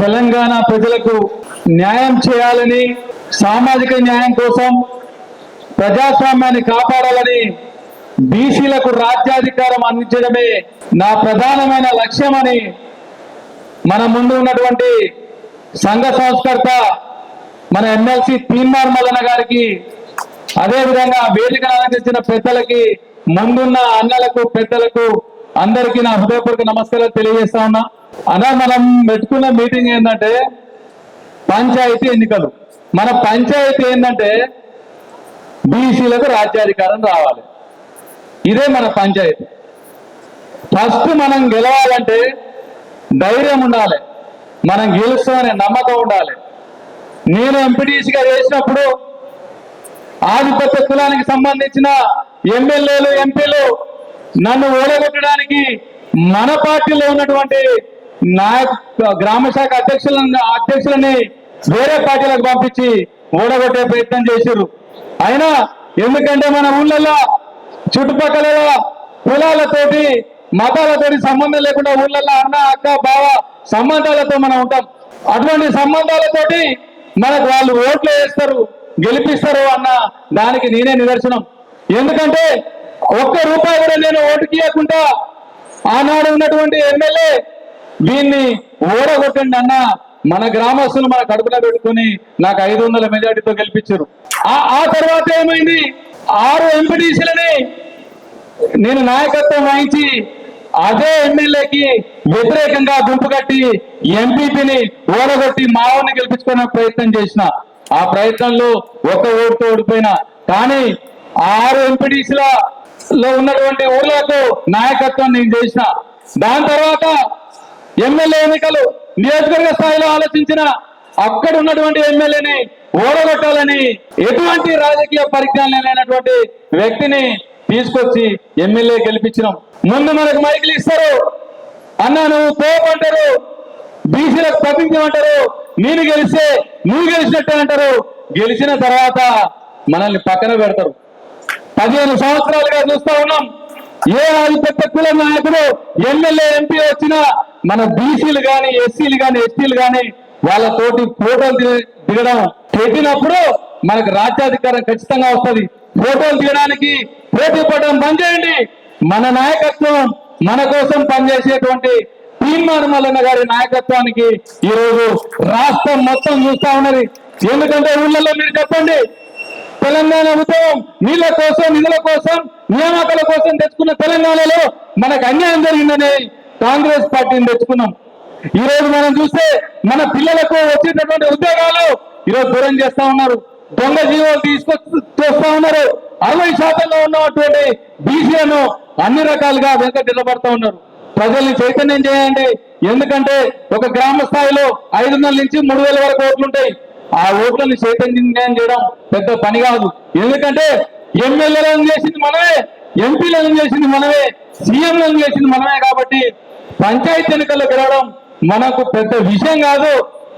తెలంగాణ ప్రజలకు న్యాయం చేయాలని సామాజిక న్యాయం కోసం ప్రజాస్వామ్యాన్ని కాపాడాలని బీసీలకు రాజ్యాధికారం అందించడమే నా ప్రధానమైన లక్ష్యమని మన ముందు ఉన్నటువంటి సంఘ సంస్కర్త మన ఎమ్మెల్సీ తీన్మార్ మల్లన్న గారికి అదేవిధంగా వేదిక అలంకరించిన పెద్దలకి ముందున్న అన్నలకు పెద్దలకు అందరికీ నా హృదయపూర్వక నమస్కారాలు తెలియజేస్తా ఉన్నా. అదే మనం పెట్టుకున్న మీటింగ్ ఏంటంటే పంచాయతీ ఎన్నికలు. మన పంచాయతీ ఏంటంటే బీసీలకు రాజ్యాధికారం రావాలి. ఇదే మన పంచాయతీ. ఫస్ట్ మనం గెలవాలంటే ధైర్యం ఉండాలి. మనం గెలుస్తామనే నమ్మకం ఉండాలి. నేను ఎంపీటీసీగా వేసినప్పుడు ఆధిపత్య కులానికి సంబంధించిన ఎమ్మెల్యేలు ఎంపీలు నన్ను ఓడగొట్టడానికి మన పార్టీలో ఉన్నటువంటి నాయక గ్రామ శాఖ అధ్యక్షులను అధ్యక్షులని వేరే పార్టీలకు పంపించి ఓడగొట్టే ప్రయత్నం చేశారు అయినా ఎందుకంటే మన ఊళ్ళల్లో చుట్టుపక్కల కులాలతోటి మతాలతోటి సంబంధం లేకుండా ఊళ్ళల్లో అన్న అక్క బావ సంబంధాలతో మనం ఉంటాం. అటువంటి సంబంధాలతోటి మనకు వాళ్ళు ఓట్లు వేస్తారు గెలిపిస్తారు అన్న దానికి నేనే నిదర్శనం. ఎందుకంటే ఒక్క రూపాయి కూడా నేను ఓటుకి ఇవ్వకుండా ఆనాడు ఉన్నటువంటి ఎమ్మెల్యే దీన్ని ఓడగొట్టండి అన్న. మన గ్రామస్తులు మన కడుపులో పెట్టుకుని నాకు ఐదు వందల మెజార్టీతో గెలిపించారు. ఆ ఆ తర్వాత ఏమైంది? ఆరు ఎంపీటీసీలని నేను నాయకత్వం వహించి అదే ఎమ్మెల్యేకి వ్యతిరేకంగా గుంపు కట్టి ఎంపీపీని ఓడగొట్టి మావోని గెలిపించుకునే ప్రయత్నం చేసిన. ఆ ప్రయత్నంలో ఒక ఓటుతో ఓడిపోయినా. కానీ ఆరు ఎంపీటీసీల లో ఉన్నటువంటి ఊర్లకు నాయకత్వం నేను చేసిన. దాని తర్వాత ఎమ్మెల్యే ఎన్నికలు నియోజకవర్గ స్థాయిలో ఆలోచించిన అక్కడ ఉన్నటువంటి ఎమ్మెల్యేని ఓడగొట్టాలని ఎటువంటి రాజకీయ పరిజ్ఞానం లేనటువంటి వ్యక్తిని తీసుకొచ్చి ఎమ్మెల్యే గెలిపించినాం. ముందు మనకు మైకులు ఇస్తారు. అన్నా నువ్వు పోవంటారు. బీసీలకు తప్పించమంటారు నేను గెలిస్తే నువ్వు గెలిచినట్టే అంటారు. గెలిచిన తర్వాత మనల్ని పక్కన పెడతారు. పదిహేను సంవత్సరాలుగా చూస్తా ఉన్నాం. ఏ ఆధిపత్య కుల నాయకుడు ఎమ్మెల్యే ఎంపీ వచ్చినా మన బీసీలు కానీ ఎస్సీలు కానీ ఎస్టీలు కానీ వాళ్ళతోటి ఫోటోలు దిగడం పెట్టినప్పుడు మనకు రాజ్యాధికారం ఖచ్చితంగా వస్తుంది. ఫోటోలు దిగడానికి పోటీ పడడం బంద్ చేయండి. మన నాయకత్వం మన కోసం పనిచేసేటువంటి తీర్మాన మల్లన్న గారి నాయకత్వానికి ఈరోజు రాష్ట్రం మొత్తం చూస్తా ఉన్నది. ఎందుకంటే ఊళ్ళలో మీరు చెప్పండి. తెలంగాణ ఉద్యమం నీళ్ళ కోసం నిధుల కోసం నియామకాల కోసం తెచ్చుకున్న తెలంగాణలో మనకు అన్యాయం జరిగిందని కాంగ్రెస్ పార్టీని తెచ్చుకున్నాం. ఈ రోజు మనం చూస్తే మన పిల్లలకు వచ్చేటటువంటి ఉద్యోగాలు ఈరోజు దూరం చేస్తా ఉన్నారు. దొంగ జీవోలు తీసుకొస్తా ఉన్నారు. అరవై శాతంలో ఉన్నటువంటి బీసీలను అన్ని రకాలుగా వెనక నిలబడతా ఉన్నారు. ప్రజల్ని చైతన్యం చేయండి. ఎందుకంటే ఒక గ్రామ స్థాయిలో ఐదు వందల నుంచి మూడు వేల వరకు ఓట్లు ఉంటాయి. ఆ ఓట్లను చైతన్యం చేయడం పెద్ద పని కాదు. ఎందుకంటే ఎమ్మెల్యేలను చేసింది మనమే ఎంపీలను చేసింది మనమే సీఎంలను చేసింది మనమే కాబట్టి పంచాయతీ ఎన్నికల్లో గెలవడం మనకు పెద్ద విషయం కాదు.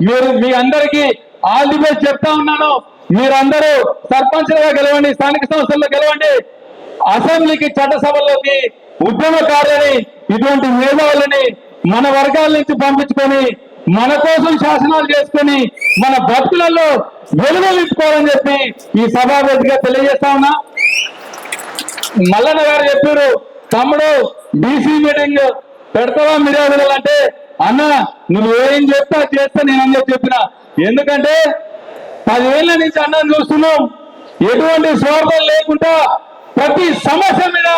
మీరు మీ అందరికీ ఆల్ ది బెస్ట్ చెప్తా ఉన్నాను. మీరందరూ సర్పంచ్లుగా గెలవండి స్థానిక సంస్థల్లో గెలవండి. అసెంబ్లీకి చట్టసభల్లోకి ఉద్యమకారులని ఇటువంటి మేధావులని మన వర్గాల నుంచి పంపించుకొని మన కోసం శాసనాలు చేసుకొని మన బతుకులలో వెలుగు నింపుకోవాలని చెప్పి ఈ సభావేదిగా తెలియజేస్తా ఉన్నా. మల్లన్న గారు చెప్పారు తమ్ముడు బీసీ మీటింగ్ పెడతావా మీడియా అంటే అన్న నువ్వు ఏం చెప్తా చేస్తా నేను అని చెప్పిన. ఎందుకంటే పదివేల నుంచి అన్నం చూస్తున్నాం ఎటువంటి స్వార్థం లేకుండా ప్రతి సమస్య మీద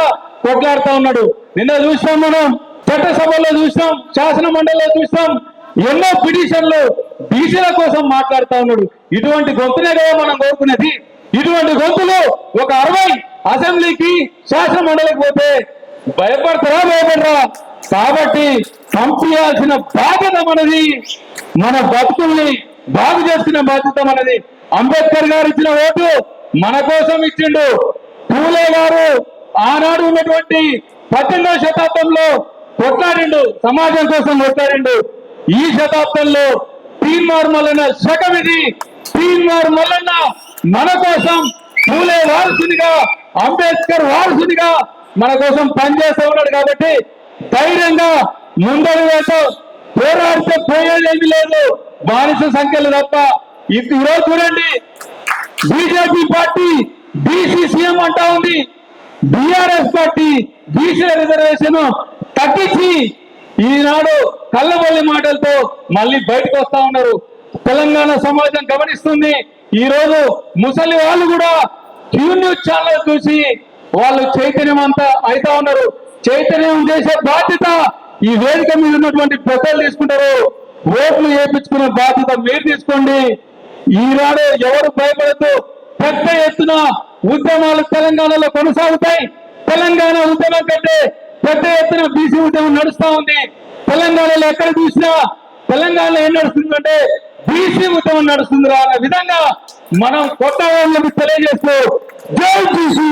కొట్లాడుతా ఉన్నాడు. నిన్న చూసినాం మనం చట్టసభలో చూసినాం శాసన మండలిలో చూసినాం ఎన్నో పిటిషన్లు బీసీల కోసం మాట్లాడుతా ఉన్నాడు. ఇటువంటి గొంతునే కదా మనం కోరుకునేది. ఇటువంటి గొంతులు ఒక అరవై అసెంబ్లీకి శాసన మండలికి పోతే భయపడతారా భయపడరా? కాబట్టి పంపించాల్సిన బాధ్యత మనది. మన బతుకుల్ని బాగు చేస్తున్న బాధ్యత మనది. అంబేద్కర్ గారు ఇచ్చిన ఓటు మన కోసం ఇచ్చిండు. పూలే గారు ఆనాడు ఉన్నటువంటి పద్దెనిమిదవ శతాబ్దంలో కొట్లాడిండు. సమాజం కోసం కొట్లాడిండు. ఈ శతాబ్దంలో తీన్మార్ మల్లన్న శకం ఇది. తీన్మార్ మల్లన్న మన కోసం పూలే వారసునిగా అంబేద్కర్ వారసునిగా మన కోసం పనిచేస్తూ ఉన్నాడు కాబట్టి ధైర్యంగా ముందడు వేసాం పోరాడితే పోయేదేమి లేదు. బానిస సంఖ్యలు తప్ప ఈరోజు చూడండి. బీజేపీ పార్టీ బీసీ సీఎం అంటా ఉంది. బీఆర్ఎస్ పార్టీ బీసీ రిజర్వేషన్ తగ్గించి ఈనాడు కళ్ళబొల్లి మాటలతో మళ్ళీ బయటకు వస్తా ఉన్నారు. తెలంగాణ సమాజం గమనిస్తుంది. ఈ రోజు ముసలి వాళ్ళు కూడా క్యూ న్యూస్ ఛానల్ చూసి వాళ్ళు చైతన్యం అంతా అవుతా ఉన్నారు. చైతన్యం చేసే బాధ్యత ఈ వేదిక మీద ఉన్నటువంటి పెద్దలు తీసుకుంటారు. ఓట్లు వేయించుకునే బాధ్యత మీరు తీసుకోండి. ఈనాడు ఎవరు భయపడద్దు. పెద్ద ఎత్తున ఉద్యమాలు తెలంగాణలో కొనసాగుతాయి. తెలంగాణ ఉద్యమం కంటే పెద్ద ఎత్తున బీసీ ఉద్యమం నడుస్తా ఉంది. తెలంగాణలో ఎక్కడ చూసినా తెలంగాణలో ఏం నడుస్తుందంటే బీసీ ఉద్యమం నడుస్తుందిరా అనే విధంగా మనం కొత్త వాళ్ళకి తెలియజేస్తూ జై బీసీ.